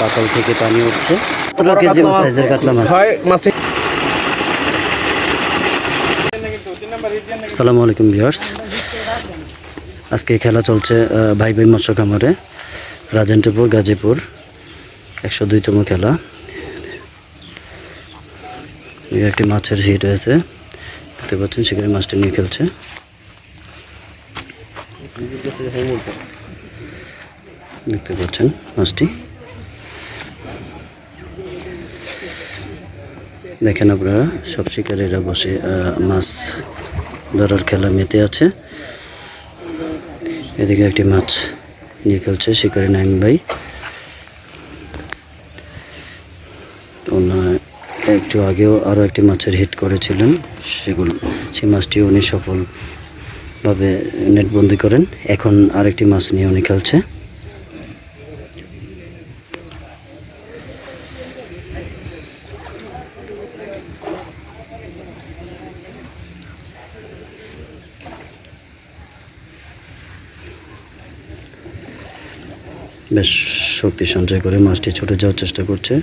পাতাল থেকে পানি উঠছে। কতটা কেজি সাইজের কাতলা মাছ? হয় মাছটি আসসালামু আলাইকুম ভিউয়ার্স। আজকে খেলা চলছে ভাই ভাই মৎস্য খামারে। রাজেন্দ্রপুর গাজীপুর। একশো দুইতম খেলা। একটি মাছের হিট হয়েছে। দেখতে পাচ্ছেন সেখানে মাছটি নিয়ে খেলছে। দেখতে পাচ্ছেন মাছটি। দেখেন আপনারা, সব শিকারীরা বসে মাছ ধরার খেলা মেতে আছে। এদিকে একটি মাছ নিয়ে খেলছে শিকারি নাইম ভাই। ওনার একটু আগেও আরও একটি মাছের হিট করেছিলেন। সেগুলো, সেই মাছটি উনি সফলভাবে নেটবন্দি করেন। এখন আরেকটি মাছ নিয়ে উনি খেলছে। বেশ শক্তি সঞ্চয় করে মাছটি ছুটে যাওয়ার চেষ্টা করছে।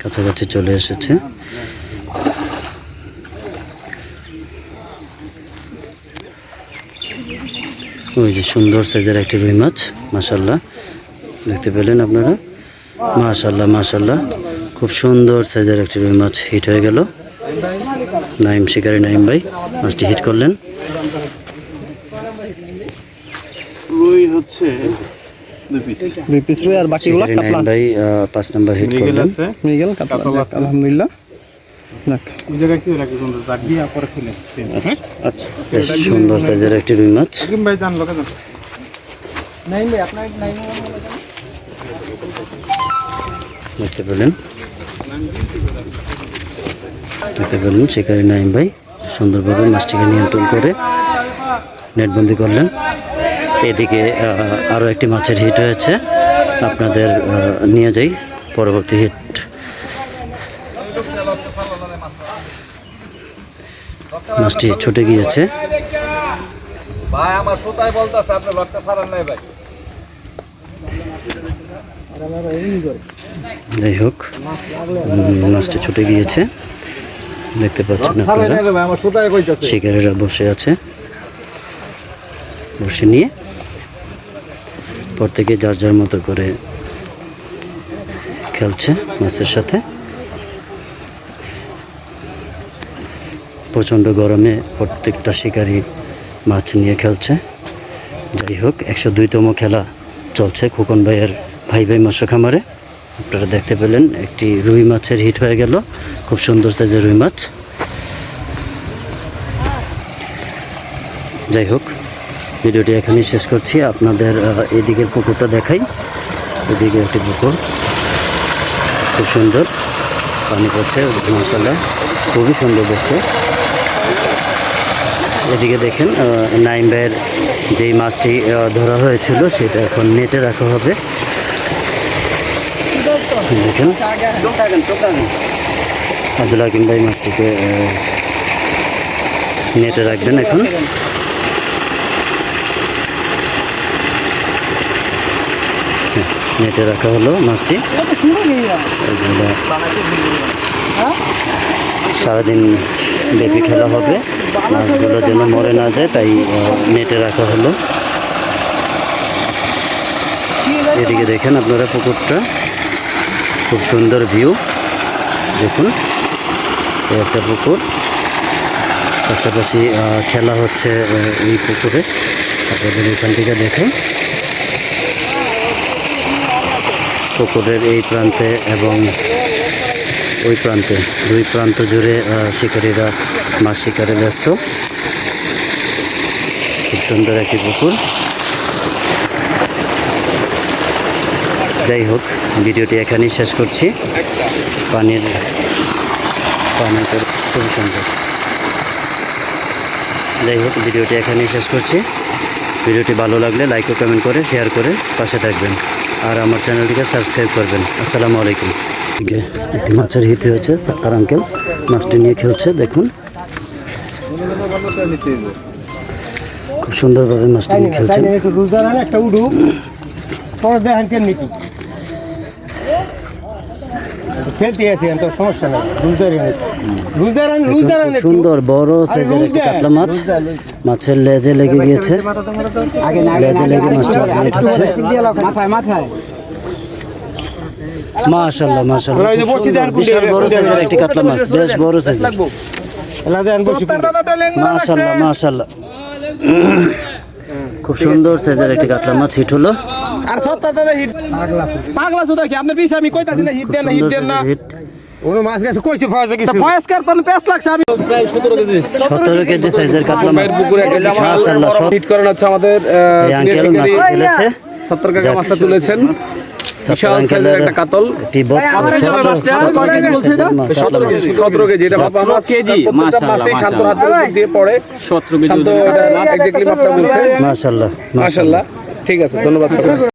কাছাকাছি চলে এসেছে। ওই যে সুন্দর সাইজের একটি রুই মাছ মাশাল্লাহ দেখতে পেলেন আপনারা? মাশাল্লাহ মাশাল্লাহ খুব সুন্দর সাইজের একটি রুই মাছ হিট হয়ে গেল। নাইম শিকারি নাইম ভাই মাছটি হিট করলেন। রুই হচ্ছে দুই পিস দুই পিস রুই আর বাকিগুলো কাতলা। ভাই পাঁচ নাম্বার হিট করলেন। মৃগেল কাতলা। আলহামদুলিল্লাহ। আচ্ছা। বেশ সুন্দর সাইজের একটি রুই মাছ। দেখতে পেলেন। দেখতে পেলেন শিকারি নাইম ভাই। সুন্দরভাবে মাছটিকে নিয়ন্ত্রণ করে নেটবন্দি করলেন। এদিকে আরও একটি মাছের হিট হয়েছে আপনাদের নিয়ে যাই। পরবর্তী হিট মাছটি ছুটে গিয়েছে। ভাই আমার সুতায় বলতেছে আপনি লটটা ফারান নাই ভাই। যাই হোক মাছটি ছুটে গিয়েছে। দেখতে পাচ্ছেন আপনারা। শিকারীরা বসে আছে। বসে নিয়ে প্রত্যেকে যার যার মতো করে খেলছে মাছের সাথে। প্রচণ্ড গরমে প্রত্যেকটা শিকারী মাছ নিয়ে খেলছে। যাই হোক, একশো দুইতম খেলা চলছে খোকন ভাইয়ের ভাই ভাই মৎস্য খামারে। আপনারা দেখতে পেলেন, একটি রুই মাছের হিট হয়ে গেল। খুব সুন্দর সাইজের রুই মাছ। যাই হোক, ভিডিওটি এখানেই শেষ করছি। আপনাদের এদিকের পুকুরটা দেখাই। এদিকে একটি পুকুর। খুব সুন্দর। পানি পড়ছে খুবই সুন্দর দেখতে। এদিকে দেখেন নাইম ভাইয়ের যেই মাছটি ধরা হয়েছিল সেটা এখন নেটে রাখা হবে। দেখেন। আব্দুল হাকিম ভাই মাছটিকে নেটে রাখবেন এখন। নেটে রাখা হলো মাছটি। সারাদিন ব্যাপী খেলা হবে। মাছগুলো যেন মরে না যায়, তাই নেটে রাখা হলো। এদিকে দেখেন আপনারা পুকুরটা। খুব সুন্দর ভিউ। দেখুন একটা পুকুর। পাশাপাশি খেলা হচ্ছে এই পুকুরে। আপনাদের এখান থেকে দেখেন। পুকুরের এই প্রান্তে এবং ওই প্রান্তে, দুই প্রান্ত জুড়ে শিকারীরা মাছ শিকারে ব্যস্ত। খুব সুন্দর একটি পুকুর। যাই হোক, ভিডিওটি এখানেই শেষ করছি। পানির পানি খুব সুন্দর। যাই হোক, ভিডিওটি এখানেই শেষ করছি। ভিডিওটি ভালো লাগলে লাইক ও কমেন্ট করে, শেয়ার করে পাশে থাকবেন। আর আমার চ্যানেলটিকে সাবস্ক্রাইব করবেন। আসসালামু আলাইকুম। একটি মাছের হিট হয়েছে সাক্কার আঙ্কেল। মাছটি নিয়ে খেলছে, দেখুন। খুব সুন্দরভাবে মাছটি নিয়ে খেলছেন। একটু উডু, পরে খেলতে আছি তো সমস্যা নেই। সুন্দর বড় সাইজের একটি কাতলা মাছ। মাছের লেজে লেগে গিয়েছে। লেজে লেগে মাছটা হচ্ছে মাথায় মাথায় মাশাল্লাহ মাশাল্লাহ খুব সুন্দর, বিশাল বড় সাইজের একটি কাতলা মাছ বেশ বড় সাইজের। এলা দেন বসি মাশাল্লাহ মাশাল্লাহ খুব সুন্দর সাইজের একটি কাতলা মাছ হিট হলো। আর সত্তর টাকা হিট পাগলা সুদা কি? আপনার পিছে আমি কইতাছি না হিট দেন না হিট দেন না। মাছ গেছে কইছে ফাজে তা কিছু বয়স্কার তো পেস লাগছে আমি। প্রায় সতেরো কেজি। সতেরো কেজি সাইজের কাতলা মাছ। পুকুরে একটা জামা মাশাল্লাহ সব হিট করেন হচ্ছে আমাদের আঙ্কেল মাছটা খেলেছে সত্তর কাকা যাক। মাছটা তুলেছেন। বিশাল সাইজের একটা কাতল। একটি বড় কেজি এটা? সতেরো কেজি। সতেরো কেজি এটা মাপা মাছ। কেজি, মাশাআল্লাহ, মাছেই হাতের উপর দিয়ে পড়ে। সতেরো শান্ত এক্স্যাক্টলি মাপটা বলছে মাশাল্লাহ মাশাআল্লাহ ঠিক আছে ধন্যবাদ